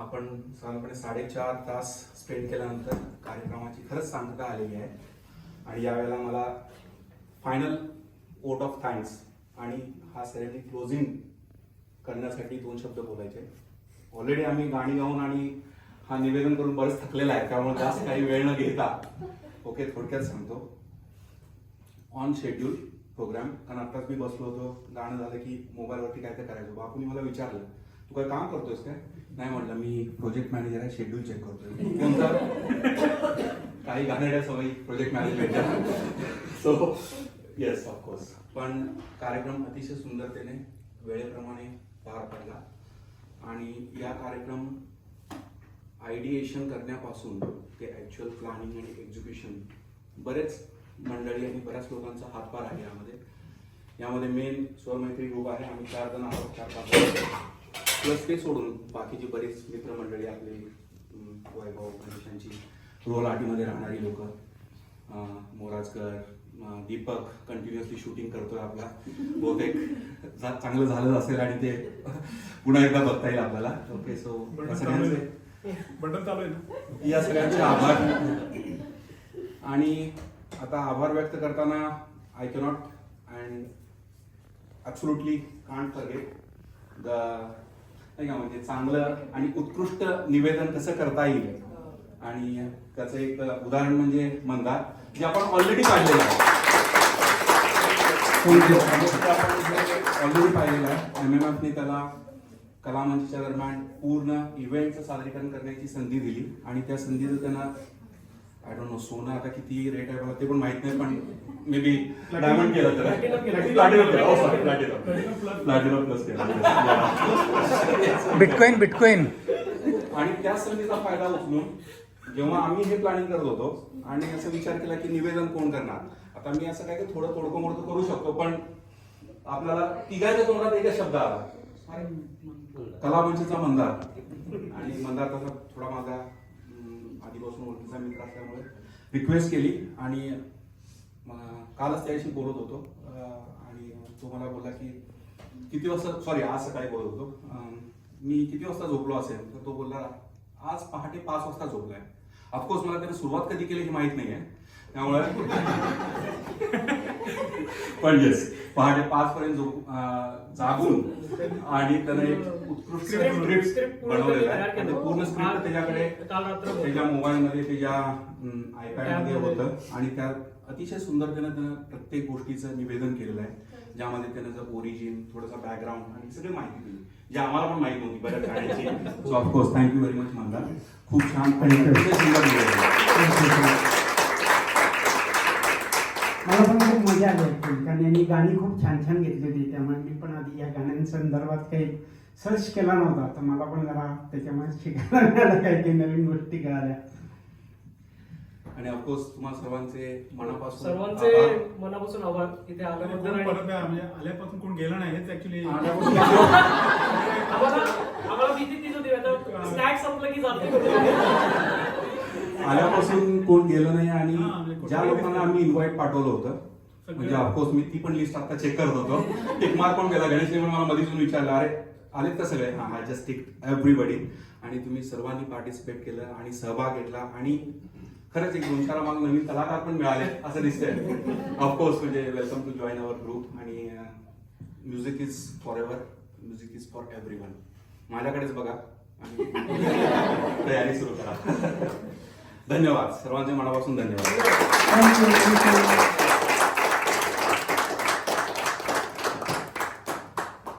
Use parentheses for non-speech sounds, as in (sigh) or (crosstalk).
आपण साधारणपणे साडेचार तास स्पेंड केल्यानंतर कार्यक्रमाची खरंच सांगता आलेली आहे. आणि यावेळेला मला फायनल वोट ऑफ थँक्स आणि हा सेरेमनी क्लोजिंग करण्यासाठी दोन शब्द बोलायचे. ऑलरेडी आम्ही गाणी गाऊन आणि हा निवेदन करून बरंच थकलेला आहे त्यामुळे जास्त काही वेळ न घेता. ओके थोडक्यात सांगतो. ऑन शेड्यूल प्रोग्राम कारण आत्ताच मी बसलो होतो गाणं झालं की मोबाईलवरती काय ते करायचो. बापूनी मला विचारलं तू काय काम करतोयस काय? नाही म्हटलं मी प्रोजेक्ट मॅनेजर आहे शेड्यूल चेक करतोय. (laughs) कोणता? काही घाणेरड्या सवयी प्रोजेक्ट मॅनेजमेंटच्या सो येस ऑफकोर्स पण कार्यक्रम अतिशय सुंदरतेने वेळेप्रमाणे पार पडला. आणि या कार्यक्रम आयडिएशन करण्यापासून ते ॲक्च्युअल प्लॅनिंग आणि एक्झिक्युशन बरेच मंडळी आणि बऱ्याच लोकांचा हातभार आहे यामध्ये. यामध्ये मेन स्वरमैत्री ग्रुप आहे आम्ही चार जण आहोत चार पाच प्लस ते सोडून बाकीची बरीच मित्रमंडळी आपली वैभव गणेशांची रोल आटीमध्ये राहणारी लोक मोराजकर दीपक कंटिन्युअसली शूटिंग करतोय आपला. बहुतेक चांगलं झालं असेल आणि ते पुन्हा एकदा बघता येईल आपल्याला. ओके सो बटन चालू आहे या सगळ्यांचे आभार. आणि आता आभार व्यक्त करताना I cannot and absolutely can't forget the नाही का म्हणजे चांगलं आणि उत्कृष्ट निवेदन कसं करता येईल? आणि त्याचं एक उदाहरण म्हणजे मंदार जे आपण ऑलरेडी पाहिलेलं आहे. ऑलरेडी पाहिलेलं आहे. एम एम एफने त्याला कलामंचच्या दरम्यान पूर्ण इव्हेंटचं सादरीकरण करण्याची संधी दिली. आणि त्या संधीचं त्यांना आय डोंट नो सोनं आता किती रेट आहे मला ते पण माहीत नाही पण मे बी डायमंड केलं. केलं. केलं. प्लॅटिनम प्लस केलं. बिटकॉइन बिटकॉइन आणि त्या संधीचा फायदा उचलून जेव्हा आम्ही हे प्लॅनिंग करत होतो आणि असं विचार केला की निवेदन कोण करणार? आता मी असं काय की थोडं तोडकं मोडकं करू शकतो पण आपल्याला तिघाच्या तोंडात एकच शब्द आला. कलामंचचा मंदार. आणि मंदार तसा थोडा माझा आधीपासून ओळखीचा मित्र असल्यामुळे रिक्वेस्ट केली. आणि कालच त्याशी बोलत होतो. आणि तो मला बोलला की किती वाजता सॉरी आज सकाळी बोलत होतो. मी किती वाजता झोपलो असेल तर तो बोलला आज पहाटे पाच वाजता झोपलाय. ऑफकोर्स मला त्याने सुरुवात कधी केली हे माहीत नाहीये. त्यामुळे (laughs) पण येस पहाटे पाच पर्यंत जागून आणि त्यानं एक उत्कृष्ट स्क्रिप्ट बनवलेला आहे. पूर्ण स्क्रिप्ट त्याच्याकडे त्याच्या मोबाईलमध्ये त्याच्या आयपॅडमध्ये Tab मध्ये. होतं. आणि त्यात अतिशय सुंदरतेनं त्यानं प्रत्येक गोष्टीचं निवेदन केलेलं आहे. ज्यामध्ये त्यानं जर ओरिजिन थोडासा बॅकग्राऊंड आणि सगळी माहिती दिली जे आम्हाला पण माहिती नव्हती बऱ्याच गाण्याची so of course thank you very much Manda खूप छान अतिशय सुंदर. मला पण खूप मजा आली. कारण यांनी गाणी खूप छान छान घेतली होती त्यामुळे मी पण आधी या गाण्यांसंदर्भात काही सर्च केला नव्हता. तर मला पण जरा त्याच्यामुळे शिकायला मिळालं काही काही नवीन गोष्टी कळाल्या. आणि ऑफकोर्स तुम्हाला सर्वांचे मनापासून सर्वांचे. मनापासून आभार इथे आल्याबद्दल कोण आणि परत म्हणजे आल्यापासून कोण गेलं नाही हेच ऍक्च्युली आल्यापासून आम्हाला आम्हाला भीती तीच होती आता स्नॅक्स संपलं की जाते आल्यापासून कोण गेलं नाही आणि हा, म्हणजे कोण ज्या गेलं लोकांना नाही. आम्ही इन्व्हाइट पाठवलं होतं सगळे. म्हणजे ऑफकोर्स मी ती पण लिस्ट आता चेक करत होतो एक मार्क पण गेला गणेशने पण मला येऊन विचारलं अरे आलेत का सगळे हा आय जस्ट टिक एव्हरीबडी आणि तुम्ही सर्वांनी पार्टिसिपेट केलं आणि सहभाग घेतला आणि खरंच एक दोन चार माग नवीन कलाकार पण मिळाले असं दिसतंय. ऑफकोर्स म्हणजे welcome to join our group आणि music is for ever music is for every one माझ्याकडेच बघा आणि (laughs) तयारी सुरू करा. (laughs) धन्यवाद. सर्वांचे मनापासून धन्यवाद.